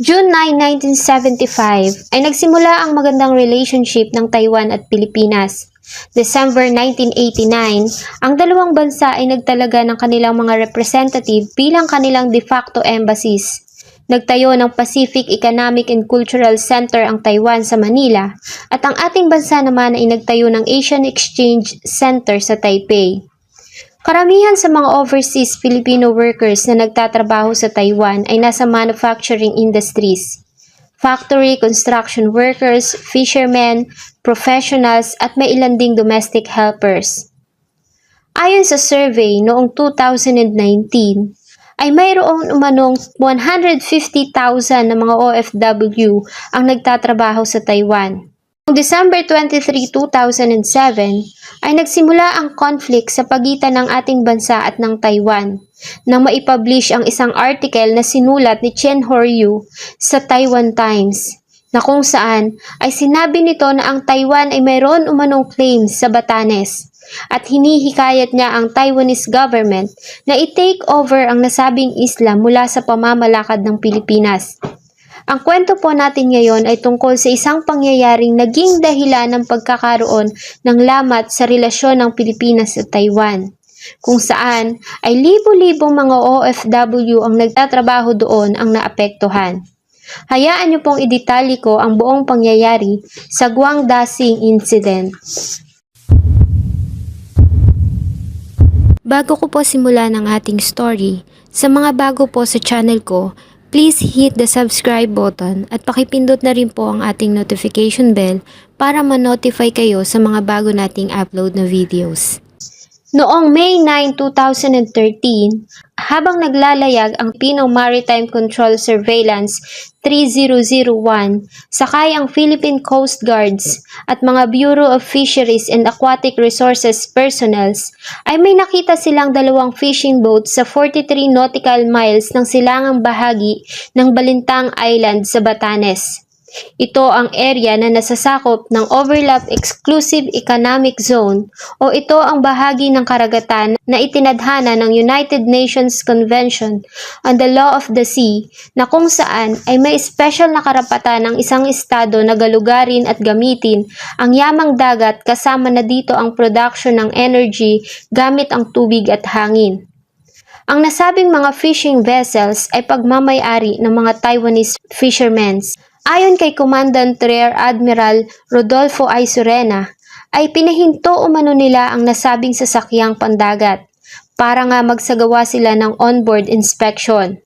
June 9, 1975 ay nagsimula ang magandang relationship ng Taiwan at Pilipinas. December 1989, ang dalawang bansa ay nagtalaga ng kanilang mga representative bilang kanilang de facto embassies. Nagtayo ng Pacific Economic and Cultural Center ang Taiwan sa Manila at ang ating bansa naman ay nagtayo ng Asian Exchange Center sa Taipei. Karamihan sa mga overseas Filipino workers na nagtatrabaho sa Taiwan ay nasa manufacturing industries. Factory, construction workers, fishermen, professionals at may ilan ding domestic helpers. Ayon sa survey noong 2019, ay mayroong umanong 150,000 na mga OFW ang nagtatrabaho sa Taiwan. Noong December 23, 2007, ay nagsimula ang conflict sa pagitan ng ating bansa at ng Taiwan nang maipublish ang isang article na sinulat ni Chen Horyu sa Taiwan Times na kung saan ay sinabi nito na ang Taiwan ay mayroon umanong claims sa Batanes at hinihikayat niya ang Taiwanese government na i-take over ang nasabing isla mula sa pamamalakad ng Pilipinas. Ang kwento po natin ngayon ay tungkol sa isang pangyayaring naging dahilan ng pagkakaroon ng lamat sa relasyon ng Pilipinas at Taiwan, kung saan ay libo-libong mga OFW ang nagtatrabaho doon ang naapektuhan. Hayaan niyo pong idetali ko ang buong pangyayari sa Guangdasing Incident. Bago ko po simulan ang ating story, sa mga bago po sa channel ko, please hit the subscribe button at pakipindot na rin po ang ating notification bell para ma-notify kayo sa mga bago nating upload na videos. Noong May 9, 2013, habang naglalayag ang Pino Maritime Control Surveillance 3001, sakay ang Philippine Coast Guards at mga Bureau of Fisheries and Aquatic Resources personnels, ay may nakita silang dalawang fishing boats sa 43 nautical miles ng silangang bahagi ng Balintang Island sa Batanes. Ito ang area na nasasakop ng Overlap Exclusive Economic Zone o ito ang bahagi ng karagatan na itinadhana ng United Nations Convention on the Law of the Sea na kung saan ay may special na karapatan ng isang estado na galugarin at gamitin ang yamang dagat kasama na dito ang production ng energy gamit ang tubig at hangin. Ang nasabing mga fishing vessels ay pagmamayari ng mga Taiwanese fishermen. Ayon kay Commandant Rear Admiral Rodolfo I. Surena, ay pinahinto umano nila ang nasabing sasakyang pandagat para nga magsagawa sila ng onboard inspection.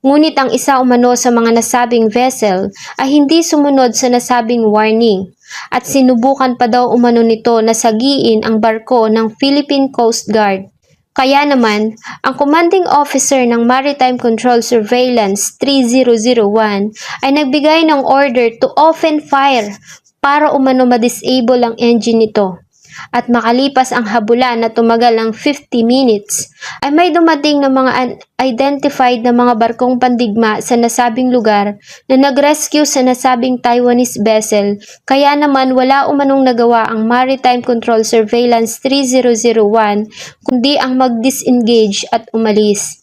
Ngunit ang isa umano sa mga nasabing vessel ay hindi sumunod sa nasabing warning at sinubukan pa daw umano nito na sagiin ang barko ng Philippine Coast Guard. Kaya naman, ang commanding officer ng Maritime Control Surveillance 3001 ay nagbigay ng order to open fire para umano ma-disable ang engine nito. At makalipas ang habulan na tumagal ng 50 minutes, ay may dumating na mga unidentified na mga barkong pandigma sa nasabing lugar na nag-rescue sa nasabing Taiwanese vessel, kaya naman wala umanong nagawa ang Maritime Control Surveillance 3001 kundi ang mag-disengage at umalis.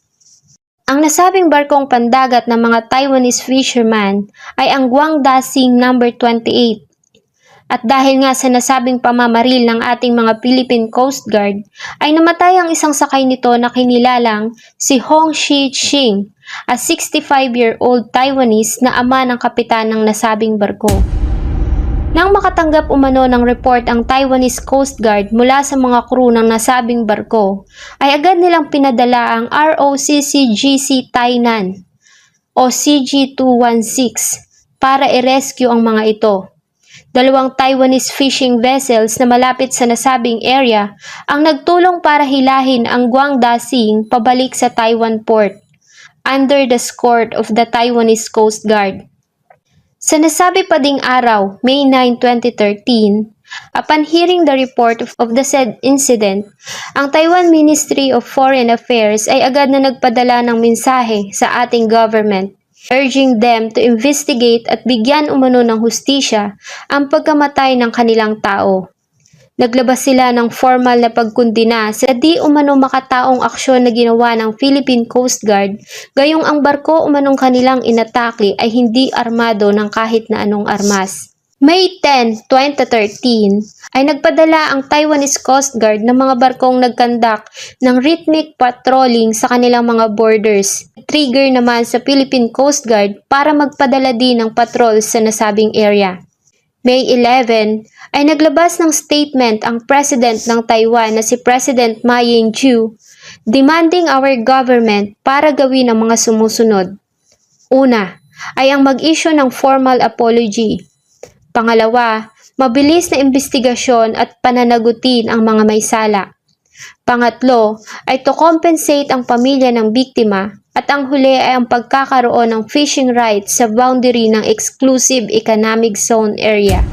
Ang nasabing barkong pandagat ng mga Taiwanese fishermen ay ang Guangdasing No. 28 at dahil nga sa nasabing pamamaril ng ating mga Philippine Coast Guard, ay namatay ang isang sakay nito na kinilalang si Hong Shi Ching, a 65-year-old Taiwanese na ama ng kapitan ng nasabing barko. Nang makatanggap umano ng report ang Taiwanese Coast Guard mula sa mga crew ng nasabing barko, ay agad nilang pinadala ang ROCCGC Tainan o CG-216 para i-rescue ang mga ito. Dalawang Taiwanese fishing vessels na malapit sa nasabing area ang nagtulong para hilahin ang Guangdasing pabalik sa Taiwan port under the escort of the Taiwanese Coast Guard. Sa nasabi pa ding araw, May 9, 2013, upon hearing the report of the said incident, ang Taiwan Ministry of Foreign Affairs ay agad na nagpadala ng mensahe sa ating government urging them to investigate at bigyan umano ng hustisya ang pagkamatay ng kanilang tao. Naglabas sila ng formal na pagkundina sa di umano makataong aksyon na ginawa ng Philippine Coast Guard, gayong ang barko umanong kanilang inatake ay hindi armado ng kahit na anong armas. May 10, 2013 ay nagpadala ang Taiwanese Coast Guard ng mga barkong nagkandak ng rhythmic patrolling sa kanilang mga borders. Trigger naman sa Philippine Coast Guard para magpadala din ng patrol sa nasabing area. May 11 ay naglabas ng statement ang President ng Taiwan na si President Ma Ying-jeou demanding our government para gawin ang mga sumusunod. Una, ay ang mag-issue ng formal apology. Pangalawa, mabilis na investigasyon at pananagutin ang mga may sala. Pangatlo, ay to compensate ang pamilya ng biktima at ang huli ay ang pagkakaroon ng fishing rights sa boundary ng Exclusive Economic Zone Area.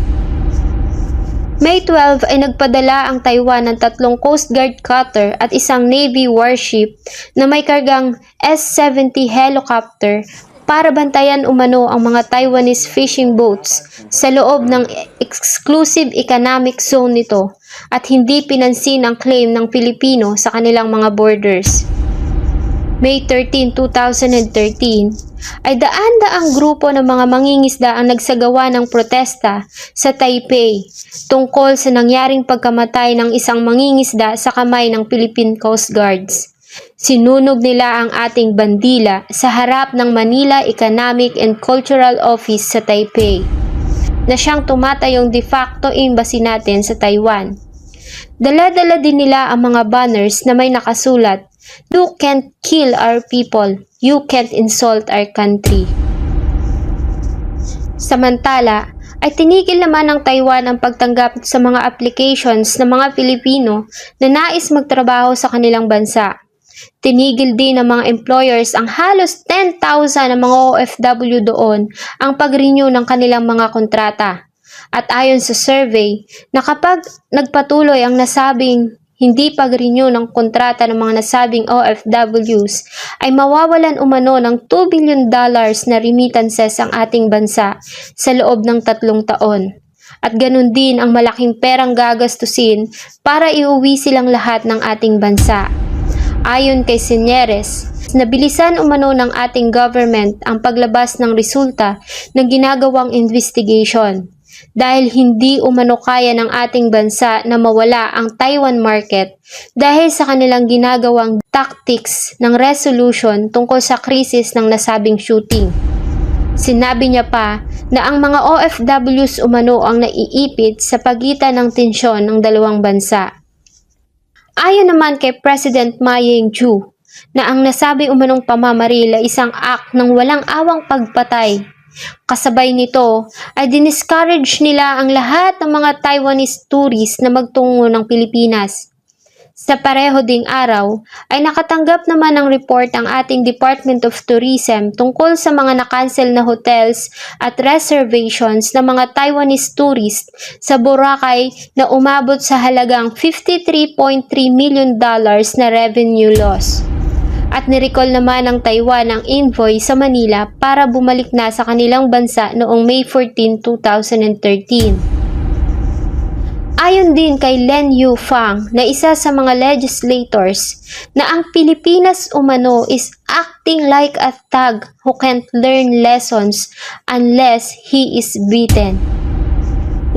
May 12 ay nagpadala ang Taiwan ng tatlong Coast Guard cutter at isang Navy warship na may kargang S-70 helicopter para bantayan umano ang mga Taiwanese fishing boats sa loob ng exclusive economic zone nito at hindi pinansin ang claim ng Pilipino sa kanilang mga borders. May 13, 2013 ay daan-daang grupo ng mga mangingisda ang nagsagawa ng protesta sa Taipei tungkol sa nangyaring pagkamatay ng isang mangingisda sa kamay ng Philippine Coast Guards. Sinunog nila ang ating bandila sa harap ng Manila Economic and Cultural Office sa Taipei na siyang tumatayong de facto embassy natin sa Taiwan. Dala-dala din nila ang mga banners na may nakasulat, You can't kill our people, you can't insult our country. Samantala, ay tinigil naman ng Taiwan ang pagtanggap sa mga applications ng mga Pilipino na nais magtrabaho sa kanilang bansa. Tinigil din ng mga employers ang halos 10,000 ng mga OFW doon ang pag-renew ng kanilang mga kontrata. At ayon sa survey, na kapag nagpatuloy ang nasabing hindi pag-renew ng kontrata ng mga nasabing OFWs, ay mawawalan umano ng 2 billion dollars na remittances ang ating bansa sa loob ng tatlong taon. At ganun din ang malaking perang gagastusin para iuwi silang lahat ng ating bansa. Ayon kay Senyeres, nabilisan umano ng ating government ang paglabas ng resulta ng ginagawang investigation dahil hindi umano kaya ng ating bansa na mawala ang Taiwan market dahil sa kanilang ginagawang tactics ng resolution tungkol sa krisis ng nasabing shooting. Sinabi niya pa na ang mga OFWs umano ang naiipit sa pagitan ng tensyon ng dalawang bansa. Ayon naman kay President Ma Ying-jeou na ang nasabing umanong pamamaril ay isang act ng walang awang pagpatay Kasabay nito ay diniscourage nila ang lahat ng mga Taiwanese tourists na magtungo ng Pilipinas. Sa pareho ding araw ay nakatanggap naman ng report ang ating Department of Tourism tungkol sa mga nakancel na hotels at reservations ng mga Taiwanese tourists sa Boracay na umabot sa halagang 53.3 million dollars na revenue loss at nirecall naman ng Taiwan ang envoy sa Manila para bumalik na sa kanilang bansa noong May 14, 2013. Ayon din kay Len Yu Fang na isa sa mga legislators na ang Pilipinas umano is acting like a thug who can't learn lessons unless he is beaten.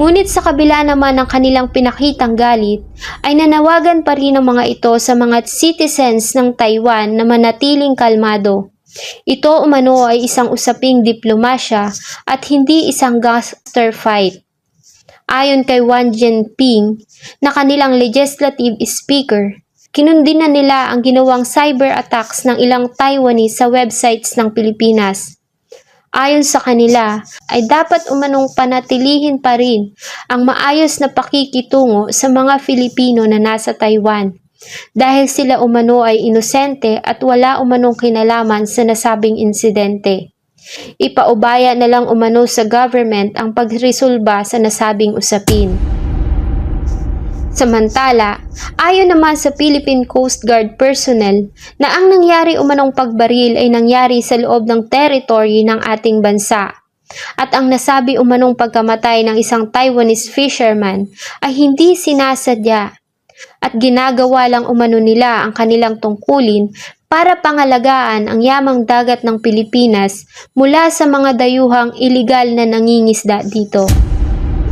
Ngunit sa kabila naman ng kanilang pinakitang galit, ay nanawagan pa rin ang mga ito sa mga citizens ng Taiwan na manatiling kalmado. Ito umano ay isang usaping diplomasya at hindi isang gangster fight. Ayon kay Wang Jinping na kanilang legislative speaker, kinundi na nila ang ginawang cyber attacks ng ilang Taiwanese sa websites ng Pilipinas. Ayon sa kanila, ay dapat umanong panatilihin pa rin ang maayos na pakikitungo sa mga Filipino na nasa Taiwan dahil sila umano ay inosente at wala umanong kinalaman sa nasabing insidente. Ipaubaya na lang umano sa government ang pagresolba sa nasabing usapin. Samantala, ayon naman sa Philippine Coast Guard personnel na ang nangyari umanong pagbaril ay nangyari sa loob ng territory ng ating bansa. At ang nasabi umanong pagkamatay ng isang Taiwanese fisherman ay hindi sinasadya at ginagawa lang umano nila ang kanilang tungkulin para pangalagaan ang yamang dagat ng Pilipinas mula sa mga dayuhang iligal na nangingisda dito.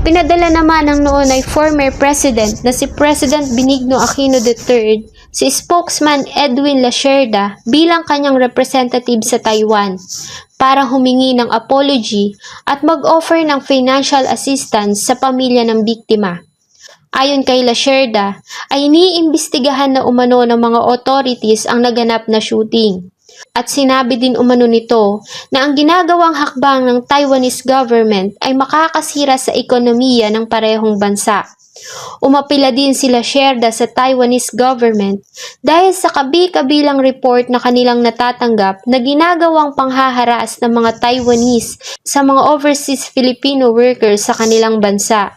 Pinadala naman ng noon ay former president na si President Benigno Aquino III si spokesman Edwin Lacerda bilang kanyang representative sa Taiwan para humingi ng apology at mag-offer ng financial assistance sa pamilya ng biktima. Ayon kay Lacerda, ay iniimbestigahan na umano ng mga authorities ang naganap na shooting. At sinabi din umano nito na ang ginagawang hakbang ng Taiwanese government ay makakasira sa ekonomiya ng parehong bansa. Umapila din sila Sherda sa Taiwanese government dahil sa kabi-kabilang report na kanilang natatanggap na ginagawang panghaharas ng mga Taiwanese sa mga overseas Filipino workers sa kanilang bansa.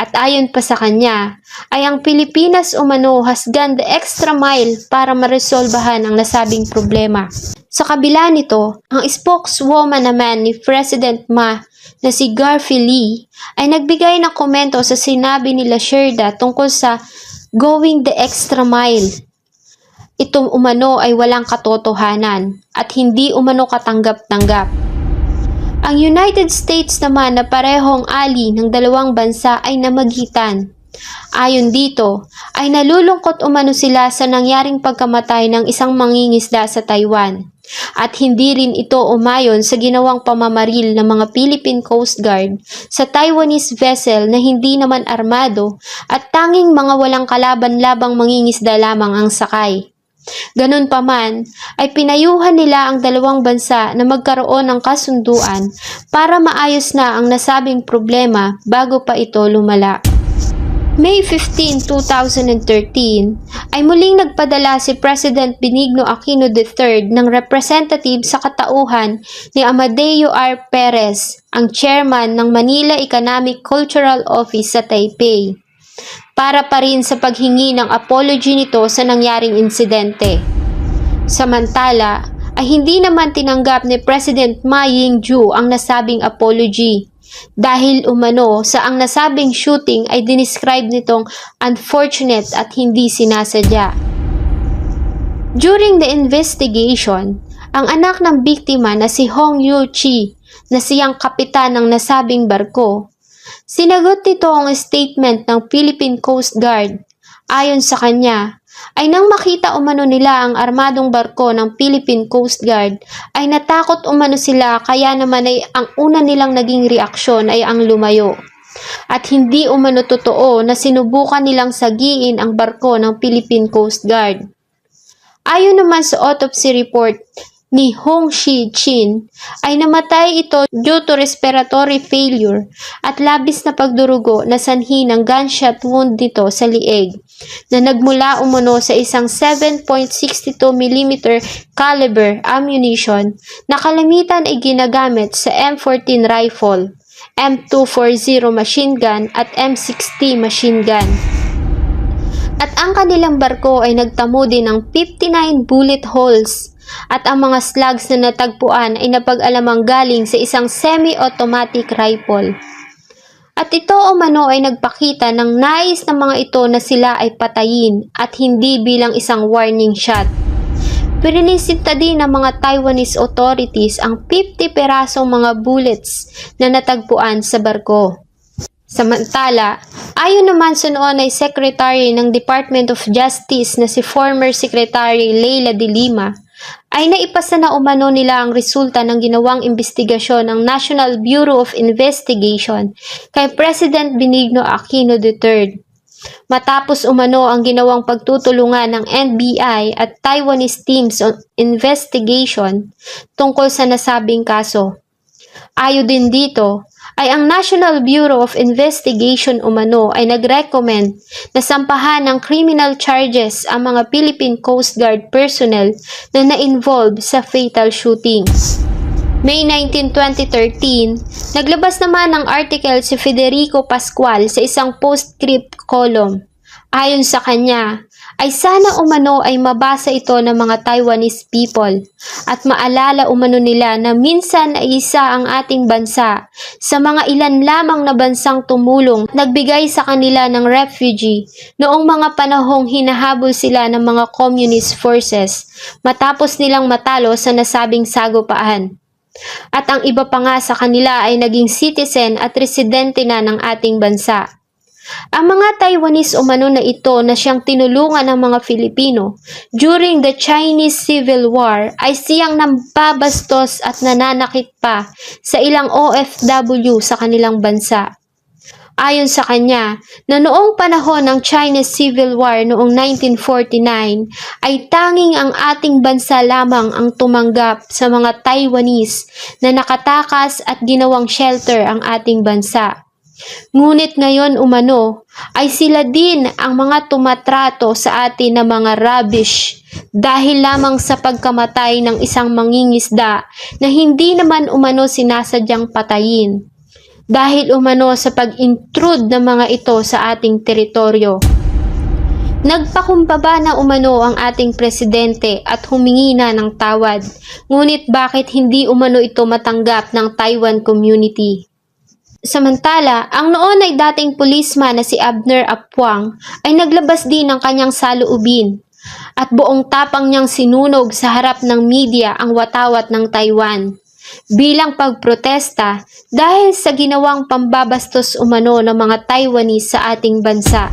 At ayon pa sa kanya, ay ang Pilipinas umano has gone the extra mile para maresolbahan ang nasabing problema. Sa kabila nito, ang spokeswoman naman ni President Ma na si Garfi Lee ay nagbigay ng komento sa sinabi nila Sherda tungkol sa going the extra mile. Itong umano ay walang katotohanan at hindi umano katanggap-tanggap. Ang United States naman na parehong ali ng dalawang bansa ay namagitan. Ayon dito, ay nalulungkot umano sila sa nangyaring pagkamatay ng isang mangingisda sa Taiwan. At hindi rin ito umayon sa ginawang pamamaril ng mga Philippine Coast Guard sa Taiwanese vessel na hindi naman armado at tanging mga walang kalaban-labang mangingisda lamang ang sakay. Ganun pa man, ay pinayuhan nila ang dalawang bansa na magkaroon ng kasunduan para maayos na ang nasabing problema bago pa ito lumala. May 15, 2013 ay muling nagpadala si President Benigno Aquino III ng representative sa katauhan ni Amadeo R. Perez, ang chairman ng Manila Economic Cultural Office sa Taipei para pa rin sa paghingi ng apology nito sa nangyaring insidente. Samantala, ay hindi naman tinanggap ni President Ma Ying-jeou ang nasabing apology dahil umano sa ang nasabing shooting ay dinescribe nitong unfortunate at hindi sinasadya. During the investigation, ang anak ng biktima na si Hong Yu Chi na siyang kapitan ng nasabing barko Sinagot nito ang statement ng Philippine Coast Guard. Ayon sa kanya, ay nang makita umano nila ang armadong barko ng Philippine Coast Guard, ay natakot umano sila kaya naman ay ang una nilang naging reaksyon ay ang lumayo. At hindi umano totoo na sinubukan nilang sagiin ang barko ng Philippine Coast Guard. Ayon naman sa autopsy report, ni Hong Shi Chin ay namatay ito due to respiratory failure at labis na pagdurugo na sanhi ng gunshot wound nito sa lieg na nagmula umano sa isang 7.62mm caliber ammunition na kalamitan ay ginagamit sa M14 rifle, M240 machine gun at M60 machine gun. At ang kanilang barko ay nagtamo din ng 59 bullet holes at ang mga slugs na natagpuan ay napag-alamang galing sa isang semi-automatic rifle. At ito o mano ay nagpakita ng nais ng mga ito na sila ay patayin at hindi bilang isang warning shot. Pinilisita din ng mga Taiwanese authorities ang 50 perasong mga bullets na natagpuan sa barko. Samantala, ayon naman sa noon ay Secretary ng Department of Justice na si former Secretary Leila de Lima, ay naipasa na umano nila ang resulta ng ginawang investigasyon ng National Bureau of Investigation kay President Benigno Aquino III. Matapos umano ang ginawang pagtutulungan ng NBI at Taiwanese teams on investigation tungkol sa nasabing kaso. Ayo din dito, ay ang National Bureau of Investigation umano ay nag-recommend na sampahan ng criminal charges ang mga Philippine Coast Guard personnel na na-involve sa fatal shooting. May 19, 2013, naglabas naman ng article si Federico Pascual sa isang postscript column. Ayon sa kanya, ay sana umano ay mabasa ito ng mga Taiwanese people at maalala umano nila na minsan ay isa ang ating bansa sa mga ilan lamang na bansang tumulong nagbigay sa kanila ng refugee noong mga panahong hinahabol sila ng mga communist forces matapos nilang matalo sa nasabing sagupaan. At ang iba pa nga sa kanila ay naging citizen at residente na ng ating bansa. Ang mga Taiwanese umano na ito na siyang tinulungan ng mga Filipino during the Chinese Civil War ay siyang nambabastos at nananakit pa sa ilang OFW sa kanilang bansa. Ayon sa kanya, na noong panahon ng Chinese Civil War noong 1949 ay tanging ang ating bansa lamang ang tumanggap sa mga Taiwanese na nakatakas at ginawang shelter ang ating bansa. Ngunit ngayon umano ay sila din ang mga tumatrato sa atin na mga rubbish dahil lamang sa pagkamatay ng isang mangingisda na hindi naman umano sinasadyang patayin dahil umano sa pag-intrude ng mga ito sa ating teritoryo. Nagpakumbaba na umano ang ating presidente at humingi na ng tawad, ngunit bakit hindi umano ito matanggap ng Taiwan community? Samantala, ang noon ay dating pulisman na si Abner Apwang ay naglabas din ng kanyang saloobin at buong tapang niyang sinunog sa harap ng media ang watawat ng Taiwan bilang pagprotesta dahil sa ginawang pambabastos umano ng mga Taiwanese sa ating bansa.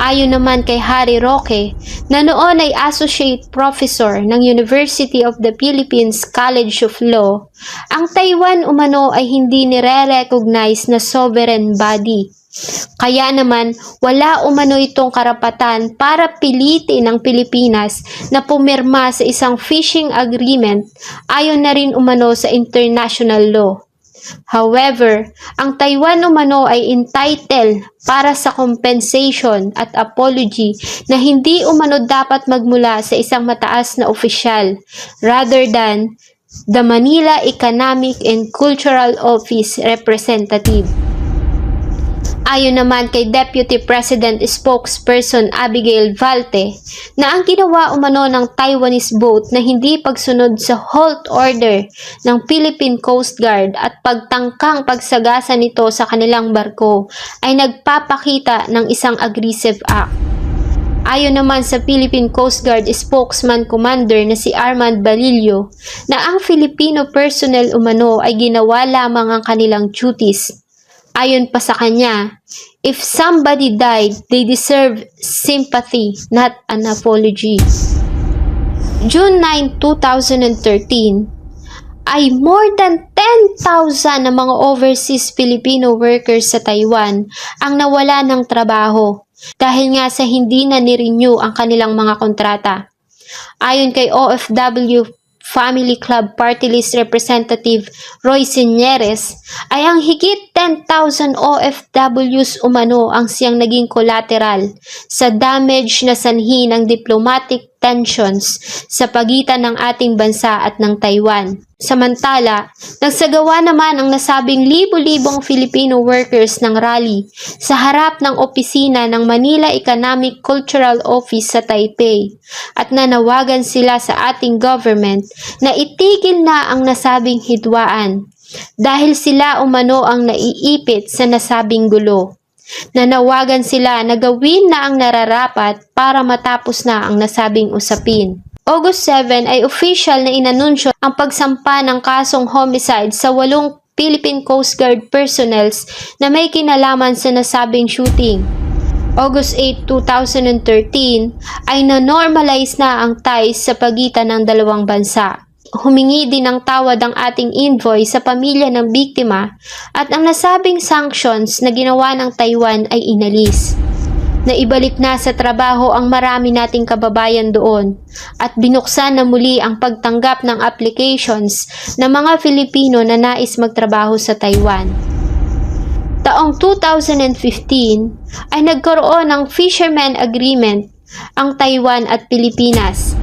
Ayon naman kay Harry Roque, na noon ay Associate Professor ng University of the Philippines College of Law, ang Taiwan umano ay hindi nire-recognize na sovereign body. Kaya naman, wala umano itong karapatan para pilitin ng Pilipinas na pumirma sa isang fishing agreement ayon na rin umano sa international law. However, ang Taiwan umano ay entitled para sa compensation at apology na hindi umano dapat magmula sa isang mataas na opisyal rather than the Manila Economic and Cultural Office representative. Ayon naman kay Deputy President spokesperson Abigail Valte na ang ginawa umano ng Taiwanese boat na hindi pagsunod sa halt order ng Philippine Coast Guard at pagtangkang pagsagasa nito sa kanilang barko ay nagpapakita ng isang aggressive act. Ayon naman sa Philippine Coast Guard spokesman commander na si Armand Balillo na ang Filipino personnel umano ay ginawa lamang ang kanilang duties Ayon pa sa kanya, if somebody died, they deserve sympathy, not an apology. June 9, 2013, ay more than 10,000 na mga overseas Filipino workers sa Taiwan ang nawala ng trabaho dahil nga sa hindi na ni-renew ang kanilang mga kontrata. Ayon kay OFW Family Club Party List Representative Roy Sineres ay ang higit 10,000 OFWs umano ang siyang naging collateral sa damage na sanhi ng diplomatic tensions sa pagitan ng ating bansa at ng Taiwan. Samantala, nagsagawa naman ang nasabing libo-libong Filipino workers ng rally sa harap ng opisina ng Manila Economic Cultural Office sa Taipei at nanawagan sila sa ating government na itigil na ang nasabing hidwaan dahil sila umano ang naiipit sa nasabing gulo. Nanawagan sila na gawin na ang nararapat para matapos na ang nasabing usapin. August 7 ay official na inanunsyo ang pagsampa ng kasong homicide sa walong Philippine Coast Guard personnels na may kinalaman sa nasabing shooting. August 8, 2013 ay na-normalize na ang ties sa pagitan ng dalawang bansa humingi din ng tawad ang ating invoice sa pamilya ng biktima at ang nasabing sanctions na ginawa ng Taiwan ay inalis. Naibalik na sa trabaho ang marami nating kababayan doon at binuksan na muli ang pagtanggap ng applications ng mga Filipino na nais magtrabaho sa Taiwan. Taong 2015 ay nagkaroon ng Fisherman Agreement ang Taiwan at Pilipinas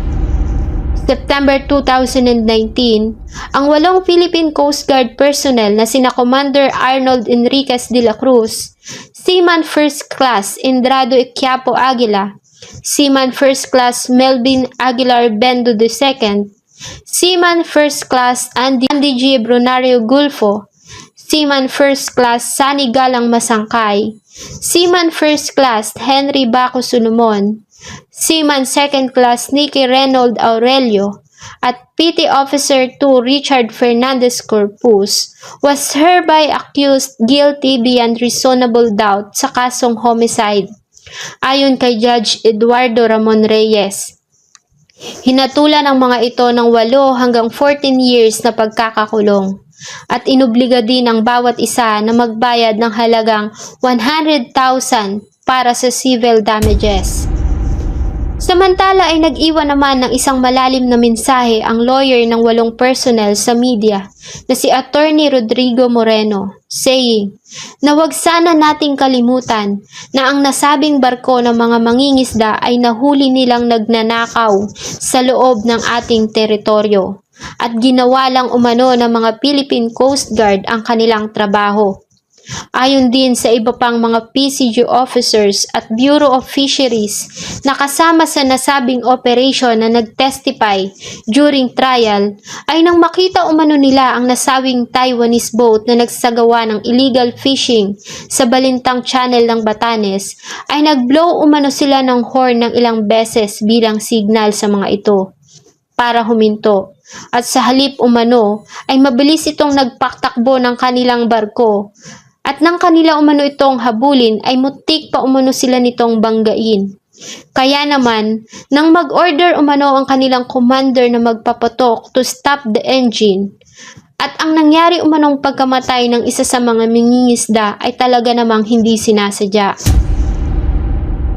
September 2019, ang walong Philippine Coast Guard personnel na sina Commander Arnold Enriquez de la Cruz, Seaman First Class Indrado Iquiapo Aguila, Seaman First Class Melvin Aguilar Bendo II, Seaman First Class Andy, Andy G. Brunario Gulfo, Seaman First Class Sani Galang Masangkay, Seaman First Class Henry Baco Solomon, Seaman Second Class Nicky Reynold Aurelio, at PT Officer 2 Richard Fernandez Corpus was hereby accused guilty beyond reasonable doubt sa kasong homicide. Ayon kay Judge Eduardo Ramon Reyes, hinatulan ang mga ito ng 8 hanggang 14 years na pagkakakulong at inobliga din ang bawat isa na magbayad ng halagang 100,000 para sa civil damages. Samantala ay nag-iwan naman ng isang malalim na mensahe ang lawyer ng walong personnel sa media na si Attorney Rodrigo Moreno, saying na wag sana nating kalimutan na ang nasabing barko ng mga mangingisda ay nahuli nilang nagnanakaw sa loob ng ating teritoryo at ginawa lang umano ng mga Philippine Coast Guard ang kanilang trabaho. Ayon din sa iba pang mga PCG officers at Bureau of Fisheries na kasama sa nasabing operation na nagtestify during trial ay nang makita umano nila ang nasawing Taiwanese boat na nagsagawa ng illegal fishing sa Balintang Channel ng Batanes ay nagblow umano sila ng horn ng ilang beses bilang signal sa mga ito para huminto. At sa halip umano ay mabilis itong nagpaktakbo ng kanilang barko at nang kanila umano itong habulin ay mutik pa umano sila nitong banggain. Kaya naman, nang mag-order umano ang kanilang commander na magpapatok to stop the engine, at ang nangyari umanong pagkamatay ng isa sa mga mingingisda ay talaga namang hindi sinasadya.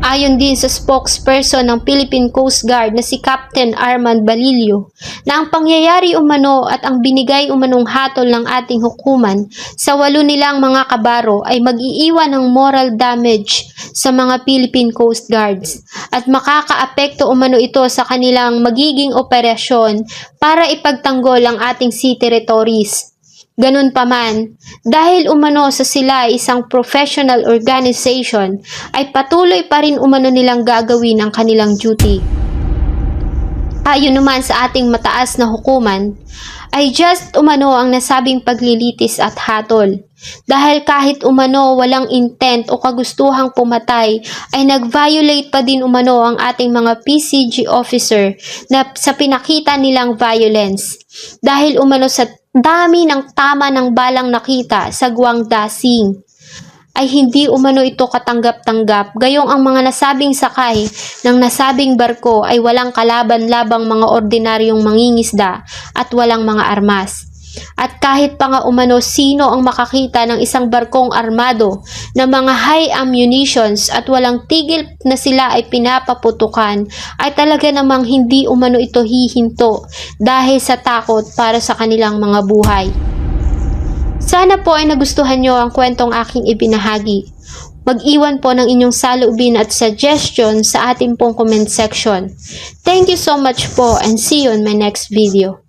Ayon din sa spokesperson ng Philippine Coast Guard na si Captain Armand Balilio na ang pangyayari umano at ang binigay umanong hatol ng ating hukuman sa walo nilang mga kabaro ay mag-iiwan ng moral damage sa mga Philippine Coast Guards at makakaapekto umano ito sa kanilang magiging operasyon para ipagtanggol ang ating sea territories. Ganun pa man, dahil umano sa sila isang professional organization, ay patuloy pa rin umano nilang gagawin ang kanilang duty. Ayon naman sa ating mataas na hukuman, ay just umano ang nasabing paglilitis at hatol. Dahil kahit umano walang intent o kagustuhang pumatay, ay nag-violate pa din umano ang ating mga PCG officer na sa pinakita nilang violence. Dahil umano sa dami ng tama ng balang nakita sa Guangda Sing ay hindi umano ito katanggap-tanggap gayong ang mga nasabing sakay ng nasabing barko ay walang kalaban-labang mga ordinaryong mangingisda at walang mga armas. At kahit pa nga umano sino ang makakita ng isang barkong armado na mga high ammunitions at walang tigil na sila ay pinapaputukan ay talaga namang hindi umano ito hihinto dahil sa takot para sa kanilang mga buhay. Sana po ay nagustuhan nyo ang kwentong aking ibinahagi. Mag-iwan po ng inyong saloobin at suggestion sa ating pong comment section. Thank you so much po and see you on my next video.